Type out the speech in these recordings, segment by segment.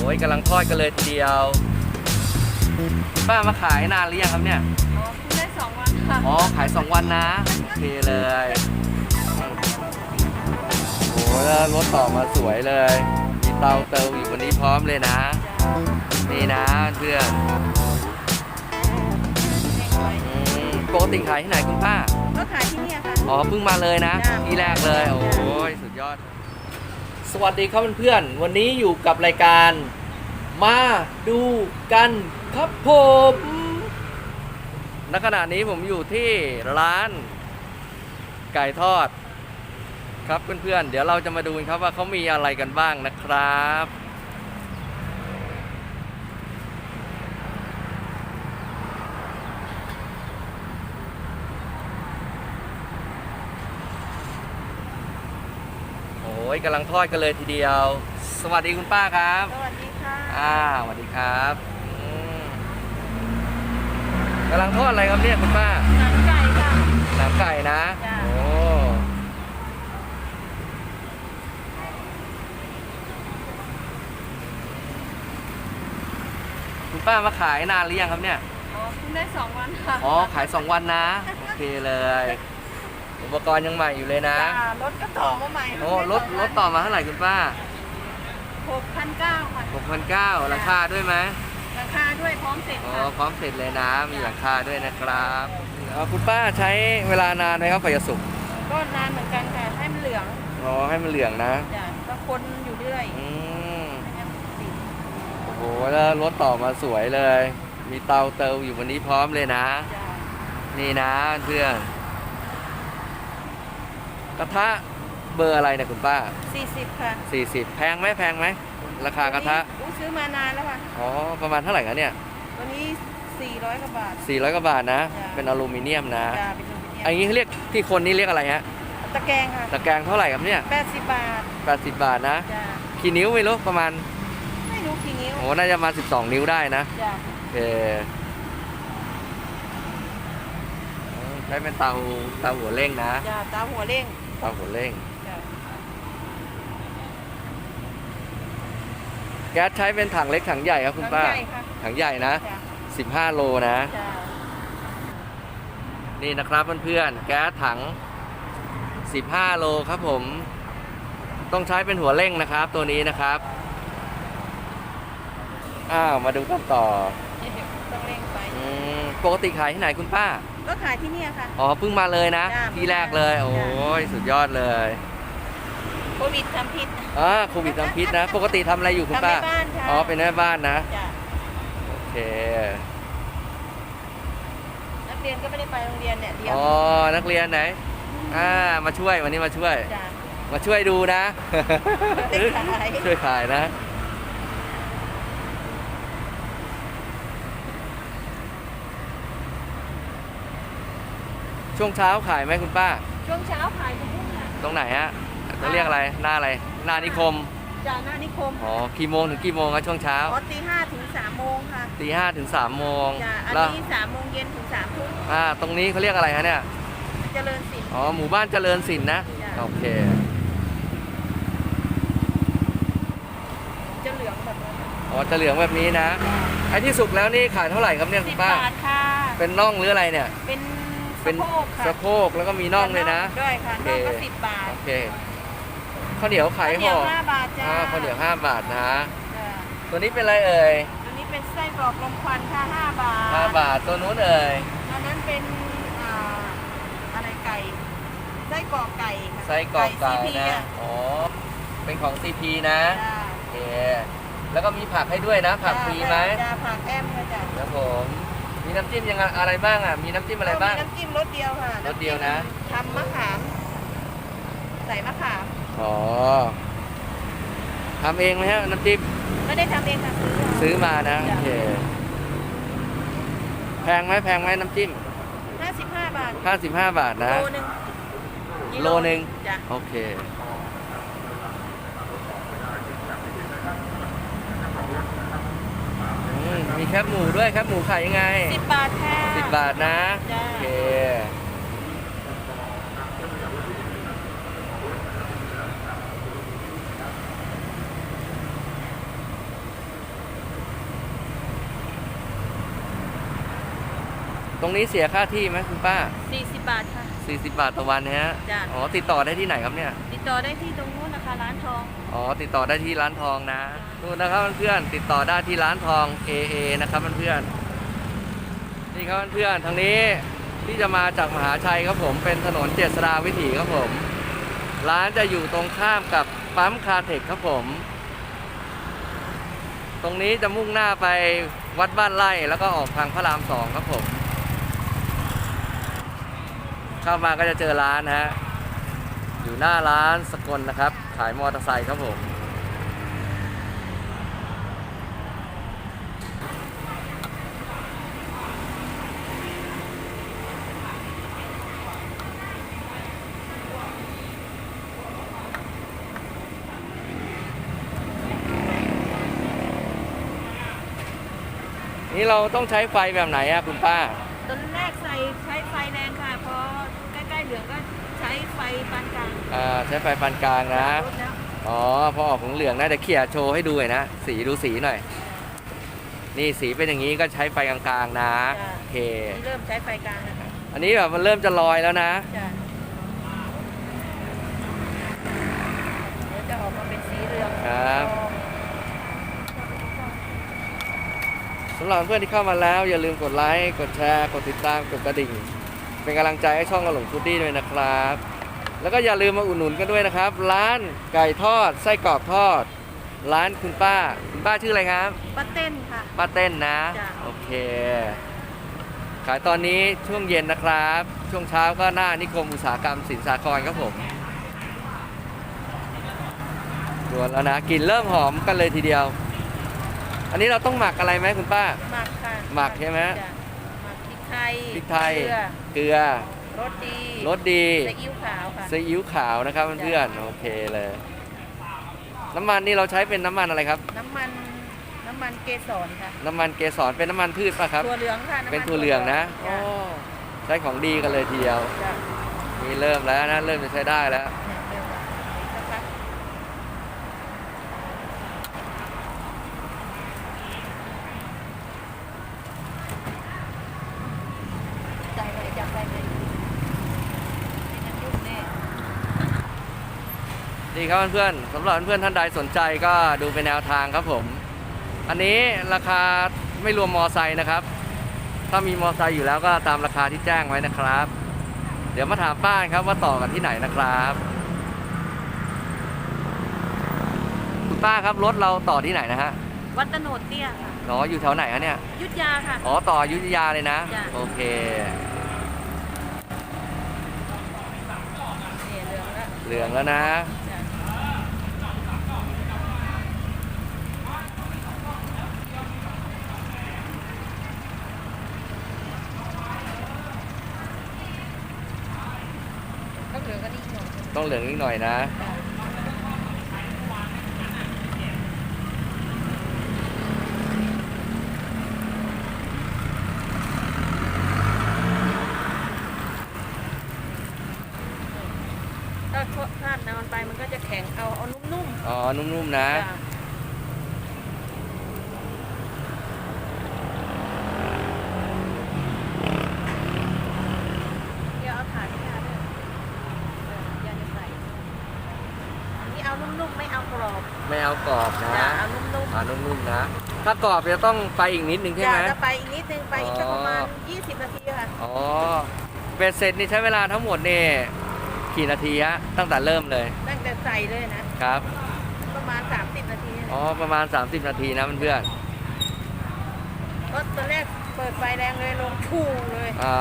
โอ้ยกำลังทอดกันเลยทีเดียว ป้ามาขายนานหรือยังครับเนี่ย อ๋อเพิ่งได้สองวันค่ะอ๋อ ขาย 2 วันนะโอเคเลย โอ้โหแล้วรถต่อมาสวยเลย มีเตาเตาอยู่วันนี้พร้อมเลยนะ นี่นะเพื่อนอืมปกติขายที่ไหนคุณป้า ก็ขายที่เนี่ยค่ะ อ๋อเพิ่งมาเลยนะที่แรกเลย โอ้ยสุดยอด สวัสดีครับเพื่อนๆวันนี้อยู่กับรายการ มาดูกันครับผมณขณะนี้ผมอยู่ที่ร้าน ไก่ทอด ครับเพื่อนๆเดี๋ยวเราจะมาดูกันครับว่าเขามีอะไรกันบ้างนะครับ ยกำลังทอดกันเลยทีเดียว สวัสดีคุณป้าครับ สวัสดีค่ะอ่าสวัสดีครับอืมกำลังทอดอะไรครับเนี่ยคุณป้า หนังไก่ค่ะ หนังไก่นะ จ้ะ โอ้คุณป้ามาขายนานหรือยังครับเนี่ย อ๋อเพิ่งได้สองวันค่ะ อ๋อ ขาย2วันนะ โอเคเลย อุปกรณ์ยังใหม่อยู่เลยนะจ้ารถก็ต่อมาใหม่โอ้รถรถต่อมาเท่าไหร่คุณป้าหกพันเก้าค่ะ6,900ราคาด้วยไหมราคาด้วยพร้อมเสร็จอ๋อค่ะพร้อมเสร็จเลยนะ มีหลังคาด้วยนะครับอ๋อคุณป้าใช้เวลานานไหมครับกว่าจะสุกก็นานเหมือนกันค่ะให้มันเหลืองอ๋อให้มันเหลืองนะจ้ะก็คนอยู่เรื่อยอืมไม่งั้นติดโอ้โหแล้วรถต่อมาสวยเลย มีเตาเตาอยู่วันนี้พร้อมเลยนะ จ้ะนี่นะเพื่อน กระทะเบอร์อะไรเนี่ยคุณป้าสี่สิบค่ะ40 แพงไหมแพงไหมราคากระทะอู้ซื้อมานานแล้วค่ะ อ๋อประมาณเท่าไหร่คะเนี่ยตัวนี้สี่ร้อยกว่าบาท 400กว่าบาทนะ จ้ะ เป็นอลูมิเนียมนะจ้ะเป็นลูกเป็นอันนี้เขาเรียกที่คนนี่เรียกอะไรฮะตะแกรงค่ะตะแกรงเท่าไหร่ครับเนี่ยแปดสิบบาท80 บาทนะจ้ะกี่นิ้วไม่รู้ประมาณไม่รู้กี่นิ้วโอ้น่าจะมา 12 นิ้วได้นะ จ้ะโอเคใช้เป็นเตาเตาหัวเร่งนะ จ้ะตาหัวเร่ง เตาหัวเร่งจ้ะแก๊สใช้เป็นถังเล็กถังใหญ่ครับคุณป้าน้ำใหญ่ค่ะ ถังใหญ่นะ จ้ะ15 โลนะ จ้ะนี่นะครับเพื่อนๆ แก๊สถัง 15 โลครับผม ต้องใช้เป็นหัวเร่งนะครับ ตัวนี้นะครับ อ้าว มาดูกันต่อต้องเร่งไปอืมปกติขายที่ไหนคุณป้า ก็ขายที่เนี่ยค่ะ อ๋อเพิ่งมาเลยนะ จ้ะที่แรกเลยโอ้ยสุดยอดเลยโควิดทำพิษ อ่าโควิดทำพิษนะ ปกติทำอะไรอยู่คุณทำป้าในบ้านค่ะ อ๋อเป็นแม่บ้านนะจ้ะโอเคนักเรียนก็ไม่ได้ไปโรงเรียนเนี่ยเดียวอ๋อนักเรียนไหนอ่ามาช่วยวันนี้มาช่วย จ้ะ มาช่วยดูนะ ช่วยขาย ช่วยขายนะ ช่วงเช้าขายไหมคุณป้า ช่วงเช้าขายทุกทุ่งค่ะตรงไหนฮะจะเรียกอะไร หน้าอะไร หน้านิคม จากหน้านิคมอ๋อ กี่โมงถึงกี่โมงครับช่วงเช้า อ๋อตีห้าถึงสามโมงค่ะตีห้าถึงสามโมงจ้ะอันแล้วนี้สามโมงเย็นถึงสามทุ่มอ่า ตรงนี้เขาเรียกอะไรฮะเนี่ย เจริญศิลป์อ๋อ หมู่บ้านเจริญศิลป์นะ จ้ะ โอเค จะเหลืองแบบนั้นอ๋อ จะเหลืองแบบนี้นะ ไอ้ที่สุกแล้วนี่ขายเท่าไหร่ครับเนี่ยคุสิณบป้า บาทค่ะ เป็นน่องหรืออะไรเนี่ย เป็น เป็สะนโพกค่ะสะโพกแล้วก็มีน่องเลยนะ ด้วยค่ะโอเคน่องก็สิบบาทโอเคข้าวเหนียวขายข้าวเหนีห่ยอวห้าบาทจ้าอ่าข้าวเหนียวห้าบาทนะจ้ะตัวนี้เป็นอะไรเอ่ยอันนี้เป็นไส้กรอกลมควันค่ะห้าบาทห้าบาทตัวนู้นเอ่ยอันนั้นเป็นอ่าอะไรไก่ไส้กรอกไก่ค่ะไส้กรอกไก่ซีพีนะอ่อ๋อเป็นของ CP นะจ้าโอเคแล้วก็มีผักให้ด้วยนะ ผักฟรีไหมจ้าผักแอมค่ะจ้าครับผม มีน้ำจิ้มยังไงอะไรบ้างอะ มีน้ำจิ้มอะไรบ้าง มีน้ำจิ้มรสเดียวค่ะรสเดียวนะทำมะขาม ใส่มะขาม อ๋อทำเองไหมฮะน้ำจิ้ม ไม่ได้ทำเองค่ะซื้อซื้อมานะโอจ้ะเค แพงไหมแพงไหมน้ำจิ้มห้าสิบห้าบาท55บาทนะ โลหนึ่งกิโลหนึ่งจ้ะโอเค มีแคบหมูด้วยแคบหมูขายยังไงสิบาทแค่สิบาทนะโอเคตรงนี้เสียค่าที่ไหมคุณป้า สี่สิบบาทค่ะ 40 บาทต่อวันนะฮะอ๋อ ติดต่อได้ที่ไหนครับเนี่ย ติดต่อได้ที่ตรงโน้นนะคะร้านทอง อ๋อ ติดต่อได้ที่ร้านทองนะ นู่นนะครับเพื่อนๆติดต่อได้ที่ร้านทอง AA นะครับเพื่อนๆนี่ครับเพื่อนๆทางนี้ที่จะมาจากมหาชัยครับผมเป็นถนนเจษฎาวิถีครับผม ร้านจะอยู่ตรงข้ามกับปั๊มคาเทคครับผม ตรงนี้จะมุ่งหน้าไปวัดบ้านไร่แล้วก็ออกทางพระรามสองครับผม เข้ามาก็จะเจอร้านนะฮะอยู่หน้าร้านสกลนะครับ ขายมอเตอร์ไซค์ครับผม นี่เราต้องใช้ไฟแบบไหนอะคุณป้า ตอนแรกใส่ใช้ไฟแรงค่ะ พอใกล้ๆเหลืองก็ใช้ไฟปานกลางอ่าใช้ไฟปานกลางนะ ลดแล้วอ๋อพอออกของเหลืองนะเดี๋ยวเขี่ยโชว์ให้ดูหน่อยนะ สีดูสีหน่อย นี่สีเป็นอย่างนี้ก็ใช้ไฟกลางๆนะโอเค นี่เริ่มใช้ไฟกลางนะคะอันนี้แบบมันเริ่มจะลอยแล้วนะ จ้ะเดี๋ยวจะออกมาเป็นสีเหลืองครับสำหรับเพื่อนที่เข้ามาแล้ว อย่าลืมกดไลค์กดแชร์ กดติดตามกดกระดิ่ง เป็นกำลังใจให้ช่องกระหลงฟูดดี้ด้วยนะครับ แล้วก็อย่าลืมมาอุดหนุนกันด้วยนะครับ ร้านไก่ทอดไส้กรอกทอด ร้านคุณป้าคุณป้าชื่ออะไรครับป้าเต้นค่ะ ป้าเต้นนะ จ้ะ โอเค ขายตอนนี้ช่วงเย็นนะครับ ช่วงเช้าก็หน้านิคมอุตสาหกรรมสินสาครครับผมดวนแล้วนะกลิ่นเริ่มหอมกันเลยทีเดียว อันนี้เราต้องหมักอะไรไหมคุณป้า หมักค่ะหมักใช่ไหม จ้ะหมักพริกไทยพริกไทย เกลือเกลือรสดีรสดีซีอิ๊วขาวค่ะซีอิ๊วขาวนะครับเพื่อนๆโอเคเลย น้ำมันนี่เราใช้เป็นน้ำมันอะไรครับ น้ำมันน้ำมันเกสรค่ะน้ำมันเกสรเป็นน้ำมันพืชป่ะครับ ถั่วเหลืองค่ะำมัเป็นถั่วเหลืองนะจ้ะโอ้ใช้ของดีกันเลยทีเดียว จ้ะ นี่เริ่มแล้วนะ เริ่มจะใช้ได้แล้ว เนี่ยเดี๋ยวก่อนอีกสักพักใจเลยจับใจเลยไม่งั้นยุ่งแน่ นี่ครับเพื่อนๆสำหรับเพื่อนๆท่านใดสนใจก็ดูเป็นแนวทางครับผม อันนี้ราคาไม่รวมมอไซค์นะครับ ถ้ามีมอไซค์อยู่แล้วก็ตามราคาที่แจ้งไว้นะครับ เดี๋ยวมาถามป้าครับว่าต่อกันที่ไหนนะครับคุณป้าครับรถเราต่อที่ไหนนะฮะวัดตะโนดเตี้ยค่ะอ๋ออยู่แถวไหนอะเนี่ยยุทธยาค่ะ อ๋อต่ออยุธยาเลยนะ จ้ะ โอเคเนี่ยเหลืองแล้วเหลืองแล้วนะจ้ะต้องเหลืองกันอีกหน่อย ต้อง เหลืองอีกหน่อยนะจ้ะถ้าพลาดนานไปมันก็จะแข็งเอาเอานุ่มอ๋อ นุ่มๆๆนะจ้ะเดี๋ยวเอาถาดที่ยาด้วยเออยาจะใส่อันนี้เอานุ่มๆ ไม่เอากรอบ ไม่เอา กรอบนะจ้ะเอานุ่มๆอ่านุ่มๆนะ ถ้ากรอบจะต้องไปอีกนิดนึงใช่ไหมจ้ะจะไปอีกนิดนึงไปอีกสักประมาณ อ๋ 20 นาทีค่ะอ๋อเบ็ดเสร็จนี่ใช้เวลาทั้งหมดนี่กี่นาทีฮะตั้งแต่เริ่มเลยตั้งแต่ใส่เลยนะ ครับ ประมาณ 30 นาทีนะอ๋อประมาณ 30 นาทีนะเพื่อนเพราะตอนแรกเปิดไฟแรงเลยลงพุ่งเลยๆอ๋อ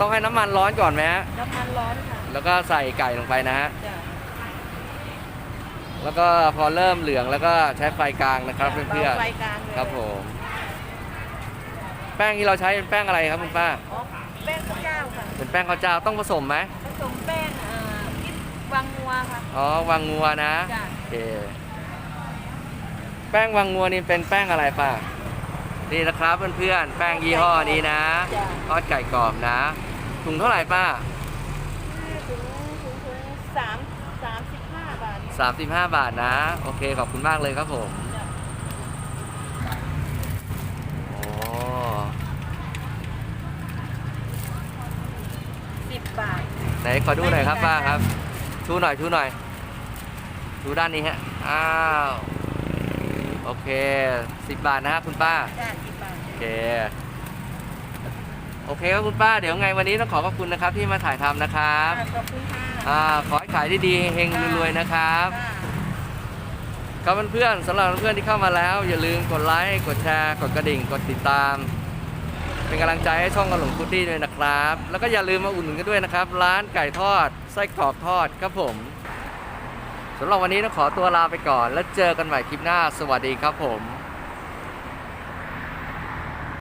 ต้องให้น้ำมันร้อนก่อนไหมฮะน้ำมันร้อนค่ะแล้วก็ใส่ไก่ลงไปนะฮะ จ้ะ แล้วก็พอเริ่มเหลืองแล้วก็ใช้ไฟกลางนะครับเพื่อนบาไฟกลางเลยๆครับผมแป้งที่เราใช้เป็นแป้งอะไรครับคุณป้าอ๋อแป้งข้าวเจ้าค่ะเป็นแป้งข้าวเจ้าต้องผสมไหมผสมแป้งเอ่อพริกวังงัวค่ะอ๋อวังงัวนะจ้ะโอเคแป้งวังงัวนี่เป็นแป้งอะไรป้านี่นะครับเพื่อนๆแป้งยี่ห้อนี้นะจ้ะทอดไก่กรอบนะถุงเท่าไหร่ป้า 35 บาทนะ โอเค ขอบคุณมากเลยครับผม โอ้สิบบาท ไหนขอดูหน่อยครับป้าครับชูหน่อยชูหน่อยดูด้านนี้ฮะ อ้าว โอเค 10 บาทนะครับคุณป้าโอเค โอเคครับคุณป้าเดี๋ยวไงวันนี้ต้องขอขอบคุณนะครับที่มาถ่ายทำนะครับขอบคุณค่ะอ่าขอให้ขายดีๆเฮงๆรวยๆนะครับ ค่ะ ครับเพื่อนๆสำหรับเพื่อนๆที่เข้ามาแล้ว อย่าลืมกดไลค์ กดแชร์ กดกระดิ่ง กดติดตาม เป็นกำลังใจให้ช่องกระหลงพุดดี้ด้วยนะครับ แล้วก็อย่าลืมมาอุดหนุนกันด้วยนะครับ ร้านไก่ทอด ไส้กรอกทอดครับผมสำหรับวันนี้ต้องขอตัวลาไปก่อน แล้วเจอกันใหม่คลิปหน้า สวัสดีครับผม